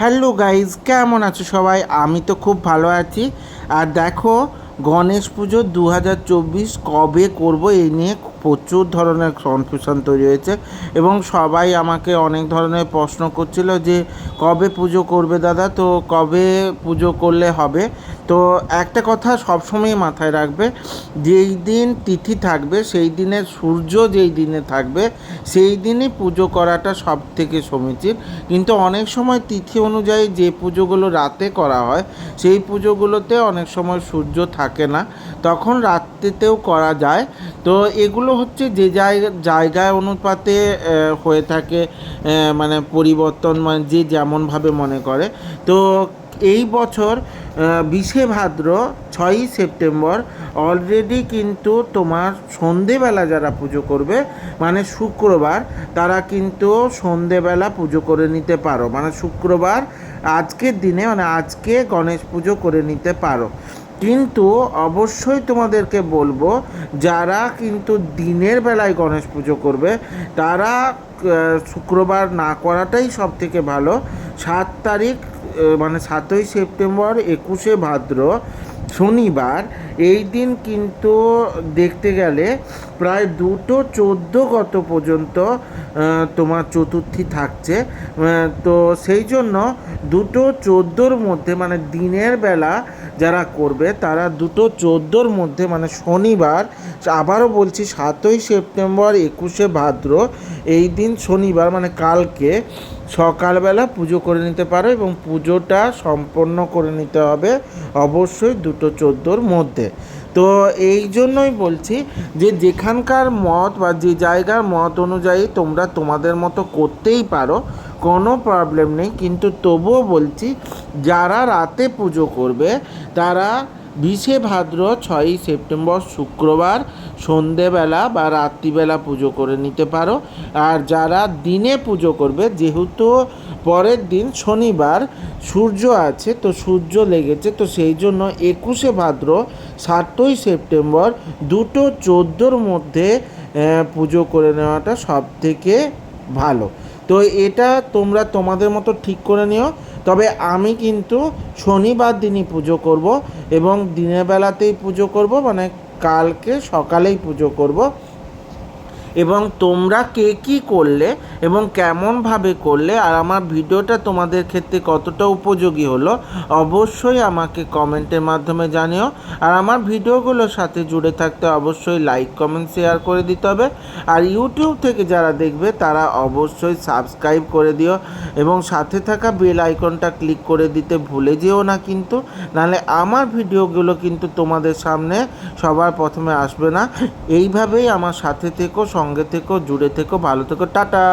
Hello guys, কেমন আছো সবাই? আমি তো খুব ভালো আছি। আর দেখো, গণেশ পুজো দু হাজার চব্বিশ কবে করব এই নিয়ে প্রচুর ধরনের কনফিউশন তৈরি হয়েছে এবং সবাই আমাকে অনেক ধরনের প্রশ্ন করছিল যে, কবে পুজো করবে দাদা? তো কবে পুজো করলে হবে? তো একটা কথা সবসময় মাথায় রাখবে, যেই দিন তিথি থাকবে, সেই দিনের সূর্য যেই দিনে থাকবে, সেই দিনই পুজো করাটা সব থেকে সমীচীন। কিন্তু অনেক সময় তিথি অনুযায়ী যে পুজোগুলো রাতে করা হয়, সেই পুজোগুলোতে অনেক সময় সূর্য থাকে না। তখন রাত্রিতেও করা যায়। তো এগুলো হচ্ছে যে জায়গা, জায়গায় অনুপাতে হয়ে থাকে মানে পরিবর্তন মানে যে যেমনভাবে মনে করে। তো এই বছর বিশে ভাদ্র ছয়ই সেপ্টেম্বর অলরেডি কিন্তু তোমার সন্ধেবেলা যারা পুজো করবে মানে শুক্রবার, তারা কিন্তু সন্ধেবেলা পুজো করে নিতে পারো। মানে শুক্রবার আজকের দিনে মানে আজকে গণেশ পুজো করে নিতে পারো। কিন্তু অবশ্যই তোমাদেরকে বলব, যারা কিন্তু দিনের বেলায় গণেশ পুজো করবে, তারা শুক্রবার না করাটাই সব থেকে ভালো। সাত তারিখ মানে সাতই সেপ্টেম্বর, একুশে ভাদ্র, শনিবার, এই দিন কিন্তু দেখতে গেলে প্রায় দুটো চোদ্দ গত পর্যন্ত তোমার চতুর্থী থাকছে। তো সেই জন্য দুটো চোদ্দোর মধ্যে মানে দিনের বেলা যারা করবে, তারা দুটো চোদ্দোর মধ্যে মানে শনিবার, আবারও বলছি সাতই সেপ্টেম্বর একুশে ভাদ্র, এই দিন শনিবার মানে কালকে, সকালবেলা পুজো করে নিতে পারো এবং পুজোটা সম্পন্ন করে নিতে হবে অবশ্যই দুটো চোদ্দোর মধ্যে। তো এই জন্যই বলছি যে যেখানকার মত বা যে জায়গার মত অনুযায়ী তোমরা তোমাদের মতো করতেই পারো। কোনো প্রবলেম নেই, কিন্তু তবুও বলছি, যারা রাতে পুজো করবে, তারা বিশে ভাদ্র ছয়ই সেপ্টেম্বর শুক্রবার সন্ধেবেলা বা রাত্রিবেলা পুজো করে নিতে পারো। আর যারা দিনে পুজো করবে, যেহেতু পরের দিন শনিবার সূর্য আছে, তো সূর্য লেগেছে, তো সেই জন্য একুশে ভাদ্র সাতই সেপ্টেম্বর দুটো চোদ্দোর মধ্যে পুজো করে নেওয়াটা সব থেকে ভালো। তো এটা তোমরা তোমাদের মতো ঠিক করে নিও। তবে আমি কিন্তু শনিবার দিনই পুজো করব এবং দিনের বেলাতেই পুজো করব মানে কালকে সকালেই পুজো করব। এবং তোমরা কে কী করলে এবং কেমনভাবে করলে আর আমার ভিডিওটা তোমাদের ক্ষেত্রে কতটা উপযোগী হলো অবশ্যই আমাকে কমেন্টের মাধ্যমে জানিও। আর আমার ভিডিওগুলোর সাথে জুড়ে থাকতে অবশ্যই লাইক কমেন্ট শেয়ার করে দিতে হবে। আর ইউটিউব থেকে যারা দেখবে তারা অবশ্যই সাবস্ক্রাইব করে দিও এবং সাথে থাকা বেল আইকনটা ক্লিক করে দিতে ভুলে যেও না কিন্তু। নাহলে আমার ভিডিওগুলো কিন্তু তোমাদের সামনে সবার প্রথমে আসবে না। এইভাবেই আমার সাথে থেকো সঙ্গে থেকো জুড়ে থেকো ভালো থেকো টাটা।